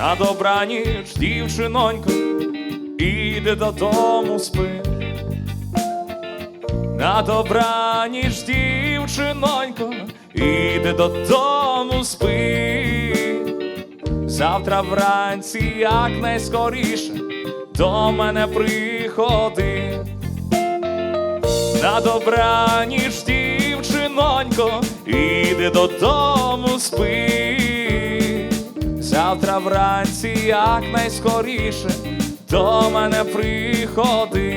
На добраніч, дівчинонько, іди додому спи. На добраніч, дівчинонько, іди додому спи. Завтра вранці якнайскоріше до мене приходи. На добраніч, дівчинонько, іди додому. Завтра вранці якнайскоріше до мене приходи.